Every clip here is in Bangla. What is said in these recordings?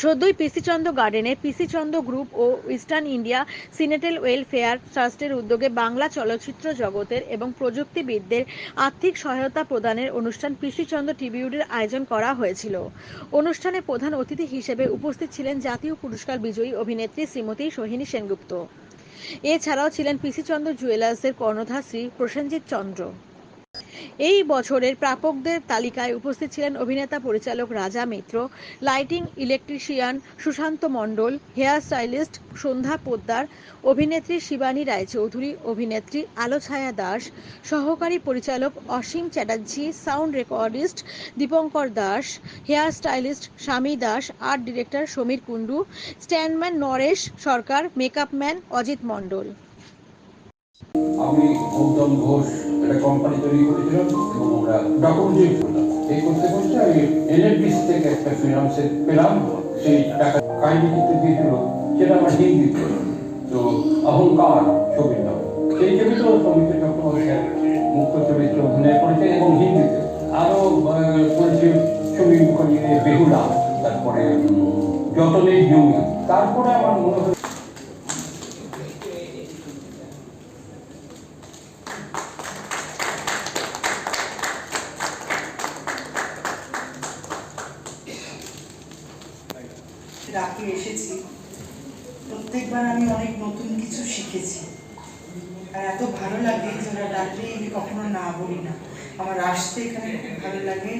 সদ্যই পিসিচন্দ্র গার্ডেনে পিসিচন্দ্র গ্রুপ ও ইস্টার্ন ইন্ডিয়া সিনেটেল ওয়েলফেয়ার ট্রাস্টের উদ্যোগে বাংলা চলচ্চিত্র জগতের এবং প্রযুক্তিবিদদের আর্থিক সহায়তা প্রদানের অনুষ্ঠান পিসিচন্দ্র ট্রিবিউটের আয়োজন করা হয়েছিল। অনুষ্ঠানে প্রধান অতিথি হিসেবে উপস্থিত ছিলেন জাতীয় পুরস্কার বিজয়ী অভিনেত্রী শ্রীমতী সোহিনী সেনগুপ্ত। এছাড়াও ছিলেন পিসিচন্দ্র জুয়েলার্সের কর্ণধার শ্রী প্রসেনজিৎ চন্দ্র। এই বছরের প্রাপকদের তালিকায় উপস্থিত ছিলেন অভিনেতা পরিচালক Raja Mitra, lighting electrician Sushanta Mondal, hair stylist Sandhya Poddar, অভিনেত্রী শিবানী রায়চৌধুরী, অভিনেত্রী আলোছায়া দাস, সহকারী পরিচালক Asim Chatterjee, sound recordist Dipankar Das, hair stylist Swami Das, art director Samir Kundu, standman Naresh Sarkar, makeup man Ajit Mondal. আমি গৌতম ঘোষ। একটা কোম্পানি তৈরি করেছিলাম এবং আমরা ডকুমেন্টারি করলাম। এই করতে করতে আমি এনএফবিসি থেকে একটা ফিনান্সে পেলাম সেই টাকা কাহিনী কিন্তু দিয়েছিল সেটা আমার হিন্দিতে। তো অহংকার ছবির নাম। সেই ছবিতেও সমিত চট্টোপাধ্যায় মুখ্য চরিত্রে অভিনয় করেছে এবং হিন্দিতে। আরও করেছে ছবি মুখার্জি বেহুলা তারপরে উম, যতনের জমি তারপরে আমার মনে হয় ডাকে এসেছি। প্রত্যেকবার আমি অনেক নতুন কিছু শিখেছি। আর এত ভালো লাগে যে ওরা ডাকলে আমি কখনো না বলি না। আমার আসতে এখানে খুব ভালো লাগে,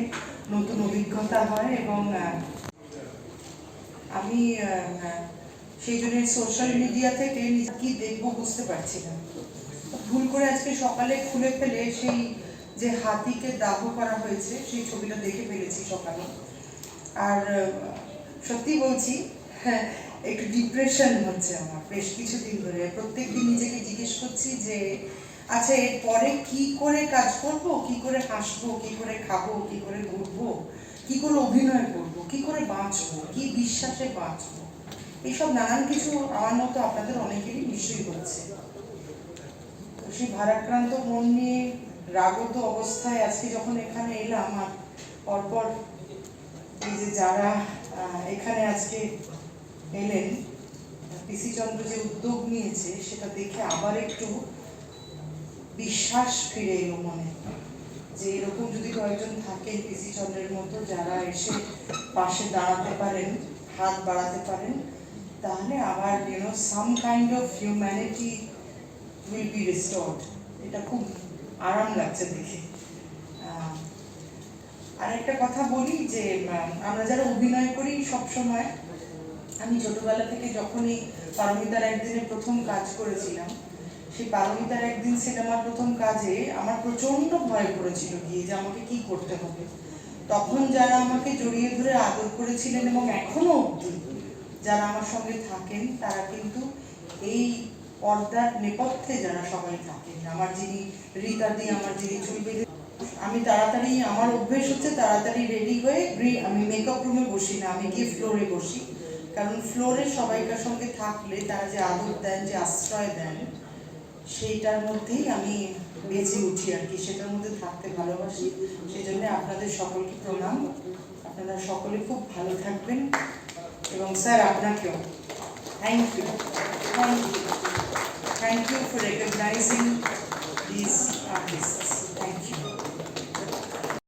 নতুন অভিজ্ঞতা হয় এবং আমি সেই জন্য সোশ্যাল মিডিয়া থেকে কি দেখব বুঝতে পারছি না। ভুল করে আজকে সকালে খুলে ফেলে সেই যে হাতিকে দাহ করা হয়েছে, সেই ছবিটা দেখে ফেলেছি সকালে। আর সত্যি বলছি হ্যাঁ একটু ডিপ্রেশন হচ্ছে আমার বেশ কিছুদিন ধরে। প্রত্যেক দিন নিজেকে জিজ্ঞেস করছি যে আচ্ছা এরপরে কি করে কাজ করব? কি করে হাসবো? কি করে খাব? কি করে ঘুরবো? কি করে অভিনয় করব? কি করে বাঁচবো? কি বিশ্বাসে বাঁচবো? এইসব নানান কিছু আমার মতো আপনাদের অনেকেরই নিশ্চয়ই হচ্ছে। সেই ভারাক্রান্ত মন নিয়ে রাগত অবস্থায় আজকে যখন এখানে এলাম আর পরপর এই যে যারা এখানে আজকে এলেন, পিসি চন্দ্র যে উদ্যোগ নিয়েছে, সেটা দেখে আবার একটু বিশ্বাস ফিরে এলো মনে। যে এরকম যদি কয়েকজন থাকেন পিসি চন্দ্রের মতো, যারা এসে পাশে দাঁড়াতে পারেন, হাত বাড়াতে পারেন, তাহলে আবার you know some kind of humanity will be restored এটা খুব আরাম লাগছে দেখে। আর একটা কথা বলি যে আমরা যারা অভিনয় করি সব সময় আমি ছোটবেলা থেকে যখনই পারমিতার একদিনে প্রথম কাজ করেছিলাম, সেই পারমিতার একদিন সিনেমার প্রথম কাজে আমার প্রচণ্ড ভয় করেছিল গিয়ে যে আমাকে কি করতে হবে। তখন যারা আমাকে জড়িয়ে ধরে আদর করেছিলেন এবং এখনও অবধি যারা আমার সঙ্গে থাকেন, তারা কিন্তু এই পর্দার নেপথ্যে যারা সবাই থাকেন, আমার যিনি রীতাদি আমার যিনি চুল বেঁধে আমি তাড়াতাড়ি, আমার অভ্যেস হচ্ছে তাড়াতাড়ি রেডি হয়ে আমি মেকআপ রুমে বসি না, আমি গিয়ে ফ্লোরে বসি। কারণ ফ্লোরে সবাইকার সঙ্গে থাকলে তারা যে আদর দেন, যে আশ্রয় দেন, সেইটার মধ্যেই আমি বেঁচে উঠি আর কি, সেটার মধ্যে থাকতে ভালোবাসি। সেই জন্য আপনাদের সকলকে প্রণাম। আপনারা সকলে খুব ভালো থাকবেন। এবং স্যার, আপনাকেও। Thank you thank you thank you for recognizing this artists